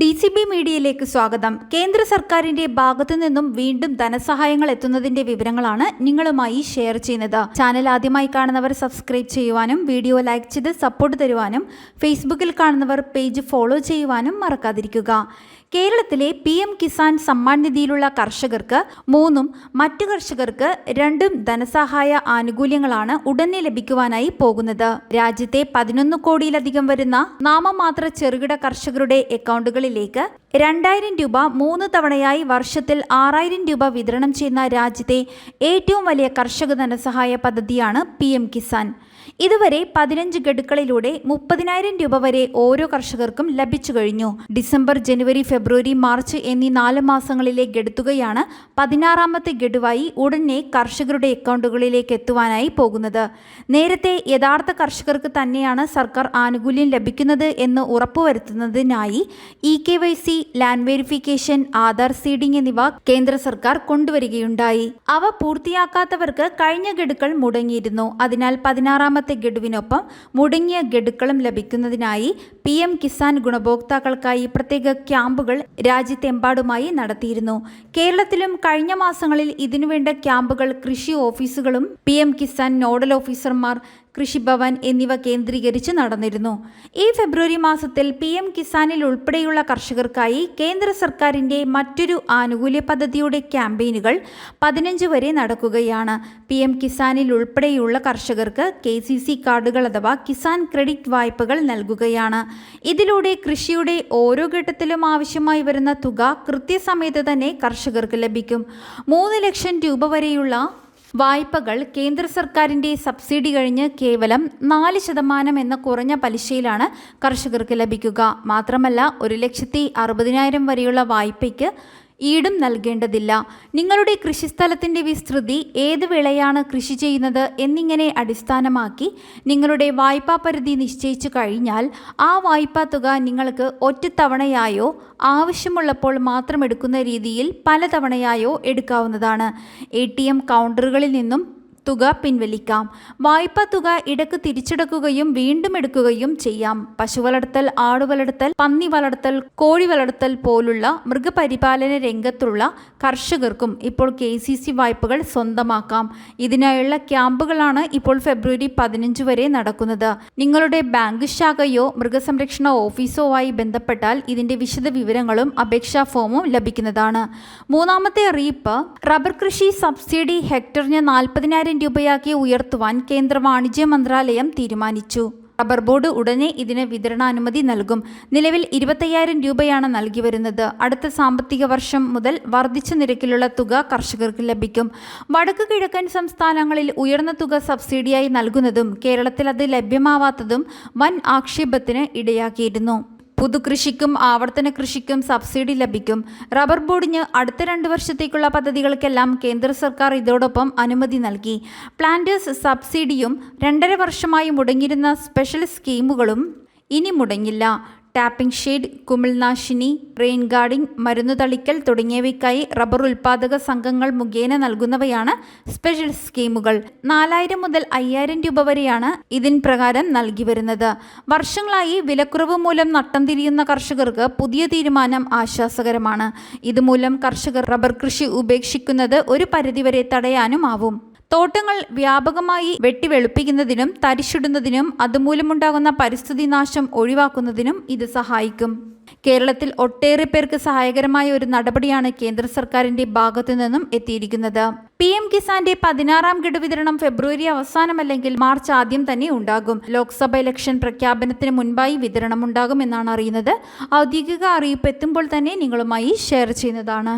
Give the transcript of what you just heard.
D C B മീഡിയയിലേക്ക് സ്വാഗതം. കേന്ദ്ര സർക്കാരിന്റെ ഭാഗത്തു നിന്നും വീണ്ടും ധനസഹായങ്ങൾ എത്തുന്നതിന്റെ വിവരങ്ങളാണ് നിങ്ങളുമായി ഷെയർ ചെയ്യുന്നത്. ചാനൽ ആദ്യമായി കാണുന്നവർ സബ്സ്ക്രൈബ് ചെയ്യുവാനും വീഡിയോ ലൈക്ക് ചെയ്ത് സപ്പോർട്ട് തരുവാനും ഫേസ്ബുക്കിൽ കാണുന്നവർ പേജ് ഫോളോ ചെയ്യുവാനും മറക്കാതിരിക്കുക. കേരളത്തിലെ പി എം കിസാൻ സമ്മാൻ നിധിയിലുള്ള കർഷകർക്ക് മൂന്നും മറ്റു കർഷകർക്ക് രണ്ടും ധനസഹായ ആനുകൂല്യങ്ങളാണ് ഉടനെ ലഭിക്കുവാനായി പോകുന്നത്. രാജ്യത്തെ പതിനൊന്ന് കോടിയിലധികം വരുന്ന നാമമാത്ര ചെറുകിട കർഷകരുടെ അക്കൗണ്ടുകളിലേക്ക് രണ്ടായിരം രൂപ മൂന്ന് തവണയായി വർഷത്തിൽ ആറായിരം രൂപ വിതരണം ചെയ്യുന്ന രാജ്യത്തെ ഏറ്റവും വലിയ കർഷക ധനസഹായ പദ്ധതിയാണ് പി കിസാൻ. ഇതുവരെ പതിനഞ്ച് ഗഡുക്കളിലൂടെ മുപ്പതിനായിരം രൂപ വരെ ഓരോ കർഷകർക്കും ലഭിച്ചു കഴിഞ്ഞു. ഡിസംബർ ജനുവരി ഫെബ്രുവരി മാർച്ച് എന്നീ നാല് മാസങ്ങളിലെ ഗഡുത്തുകയാണ് പതിനാറാമത്തെ ഗഡുവായി ഉടനെ കർഷകരുടെ അക്കൗണ്ടുകളിലേക്ക് എത്തുവാനായി പോകുന്നത്. നേരത്തെ യഥാർത്ഥ കർഷകർക്ക് തന്നെയാണ് സർക്കാർ ആനുകൂല്യം ലഭിക്കുന്നത് എന്ന് ഉറപ്പുവരുത്തുന്നതിനായി E K Y C land verification Aadhaar seeding എന്നിവ കേന്ദ്ര സർക്കാർ കൊണ്ടുവരികയുണ്ടായി. അവ പൂർത്തിയാക്കാത്തവർക്ക് കഴിഞ്ഞ ഗഡുക്കൾ മുടങ്ങിയിരുന്നു. അതിനാൽ പതിനാറാമത്തെ ഗഡുവിനൊപ്പം മുടങ്ങിയ ഗഡുക്കളും ലഭിക്കുന്നതിനായി പി എം കിസാൻ ഗുണഭോക്താക്കൾക്കായി പ്രത്യേക ക്യാമ്പുകൾ രാജ്യത്തെമ്പാടുമായി നടത്തിയിരുന്നു. കേരളത്തിലും കഴിഞ്ഞ മാസങ്ങളിൽ ഇതിനുവേണ്ട ക്യാമ്പുകൾ കൃഷി ഓഫീസുകളും പി എം കിസാൻ നോഡൽ ഓഫീസർമാർ കൃഷിഭവൻ എന്നിവ കേന്ദ്രീകരിച്ച് നടന്നിരുന്നു. ഈ ഫെബ്രുവരി മാസത്തിൽ പി എം കിസാനിൽ ഉൾപ്പെടെയുള്ള കർഷകർക്കായി കേന്ദ്ര സർക്കാരിന്റെ മറ്റൊരു ആനുകൂല്യ പദ്ധതിയുടെ ക്യാമ്പയിനുകൾ പതിനഞ്ച് വരെ നടക്കുകയാണ്. പി എം കിസാനിൽ ഉൾപ്പെടെയുള്ള കർഷകർക്ക് കെ സി സി കാർഡുകൾ അഥവാ കിസാൻ ക്രെഡിറ്റ് വായ്പകൾ നൽകുകയാണ്. ഇതിലൂടെ കൃഷിയുടെ ഓരോ ഘട്ടത്തിലും ആവശ്യമായി വരുന്ന തുക കൃത്യസമയത്ത് തന്നെ കർഷകർക്ക് ലഭിക്കും. മൂന്ന് ലക്ഷം രൂപ വരെയുള്ള വായ്പകൾ കേന്ദ്ര സർക്കാരിന്റെ സബ്സിഡി കഴിഞ്ഞ് കേവലം നാല് ശതമാനം എന്ന കുറഞ്ഞ പലിശയിലാണ് കർഷകർക്ക് ലഭിക്കുക. മാത്രമല്ല ഒരു ലക്ഷത്തി അറുപതിനായിരം വരെയുള്ള വായ്പയ്ക്ക് ഈടും നൽകേണ്ടതില്ല. നിങ്ങളുടെ കൃഷിസ്ഥലത്തിന്റെ വിസ്തൃതി ഏത് വിളയാണ് കൃഷി ചെയ്യുന്നത് എന്നിങ്ങനെ അടിസ്ഥാനമാക്കി നിങ്ങളുടെ വായ്പാ പരിധി നിശ്ചയിച്ചു കഴിഞ്ഞാൽ ആ വായ്പാ തുക നിങ്ങൾക്ക് ഒറ്റത്തവണയായോ ആവശ്യമുള്ളപ്പോൾ മാത്രം എടുക്കുന്ന രീതിയിൽ പലതവണയായോ എടുക്കാവുന്നതാണ്. എ ടി എം കൗണ്ടറുകളിൽ നിന്നും തുക പിൻവലിക്കാം. വായ്പ തുക ഇടയ്ക്ക് തിരിച്ചെടുക്കുകയും വീണ്ടും എടുക്കുകയും ചെയ്യാം. പശു വളർത്തൽ ആടുവളർത്തൽ പന്നി വളർത്തൽ കോഴി വളർത്തൽ പോലുള്ള മൃഗപരിപാലന രംഗത്തുള്ള കർഷകർക്കും ഇപ്പോൾ കെ സി സി വായ്പകൾ സ്വന്തമാക്കാം. ഇതിനായുള്ള ക്യാമ്പുകളാണ് ഇപ്പോൾ ഫെബ്രുവരി പതിനഞ്ച് വരെ നടക്കുന്നത്. നിങ്ങളുടെ ബാങ്ക് ശാഖയോ മൃഗസംരക്ഷണ ഓഫീസോ ആയി ബന്ധപ്പെട്ടാൽ ഇതിന്റെ വിശദ വിവരങ്ങളും അപേക്ഷാ ഫോമും ലഭിക്കുന്നതാണ്. മൂന്നാമത്തെ അറിയിപ്പ് റബ്ബർ കൃഷി സബ്സിഡി ഹെക്ടറിന് നാൽപ്പതിനായിരം രൂപയാക്കി ഉയർത്തുവാൻ കേന്ദ്ര വാണിജ്യ മന്ത്രാലയം തീരുമാനിച്ചു. റബ്ബർ ബോർഡ് ഉടനെ ഇതിന് വിതരണാനുമതി നൽകും. നിലവിൽ ഇരുപത്തയ്യായിരം രൂപയാണ് നൽകി വരുന്നത്. അടുത്ത സാമ്പത്തിക വർഷം മുതൽ വർദ്ധിച്ച നിരക്കിലുള്ള തുക കർഷകർക്ക് ലഭിക്കും. വടക്ക് കിഴക്കൻ സംസ്ഥാനങ്ങളിൽ ഉയർന്ന തുക സബ്സിഡിയായി നൽകുന്നതും കേരളത്തിൽ അത് ലഭ്യമാവാത്തതും വൻ ആക്ഷേപത്തിന് ഇടയാക്കിയിരുന്നു. പുതുകൃഷിക്കും ആവർത്തന കൃഷിക്കും സബ്സിഡി ലഭിക്കും. റബ്ബർ ബോർഡിന് അടുത്ത രണ്ട് വർഷത്തേക്കുള്ള പദ്ധതികൾക്കെല്ലാം കേന്ദ്ര സർക്കാർ ഇതോടൊപ്പം അനുമതി നൽകി. പ്ലാന്റേഴ്സ് സബ്സിഡിയും രണ്ടര വർഷമായി മുടങ്ങിയിരുന്ന സ്പെഷ്യൽ സ്കീമുകളും ഇനി മുടങ്ങില്ല. ടാപ്പിംഗ് ഷീഡ് കുമിൾനാശിനി റെയിൻ ഗാർഡിംഗ് മരുന്ന് തളിക്കൽ തുടങ്ങിയവയ്ക്കായി റബ്ബർ ഉൽപാദക സംഘങ്ങൾ മുഖേന നൽകുന്നവയാണ് സ്പെഷ്യൽ സ്കീമുകൾ. നാലായിരം മുതൽ അയ്യായിരം രൂപ വരെയാണ് ഇതിൻ പ്രകാരം നൽകി വരുന്നത്. വർഷങ്ങളായി വിലക്കുറവ് മൂലം നട്ടം തിരിയുന്ന കർഷകർക്ക് പുതിയ തീരുമാനം ആശ്വാസകരമാണ്. ഇതുമൂലം കർഷകർ റബ്ബർ കൃഷി ഉപേക്ഷിക്കുന്നത് ഒരു പരിധിവരെ തടയാനുമാവും. തോട്ടങ്ങൾ വ്യാപകമായി വെട്ടിവെളുപ്പിക്കുന്നതിനും തരിശിടുന്നതിനും അതുമൂലമുണ്ടാകുന്ന പരിസ്ഥിതി നാശം ഒഴിവാക്കുന്നതിനും ഇത് സഹായിക്കും. കേരളത്തിൽ ഒട്ടേറെ പേർക്ക് സഹായകരമായ ഒരു നടപടിയാണ് കേന്ദ്ര സർക്കാരിന്റെ ഭാഗത്തു നിന്നും എത്തിയിരിക്കുന്നത്. പി എം കിസാന്റെ പതിനാറാം ഗഡു വിതരണം ഫെബ്രുവരി അവസാനമല്ലെങ്കിൽ മാർച്ച് ആദ്യം തന്നെ ഉണ്ടാകും. ലോക്സഭ ഇലക്ഷൻ പ്രഖ്യാപനത്തിന് മുൻപായി വിതരണം ഉണ്ടാകും എന്നാണ് അറിയുന്നത്. ഔദ്യോഗിക അറിയിപ്പ് എത്തുമ്പോൾ തന്നെ നിങ്ങളുമായി ഷെയർ ചെയ്യുന്നതാണ്.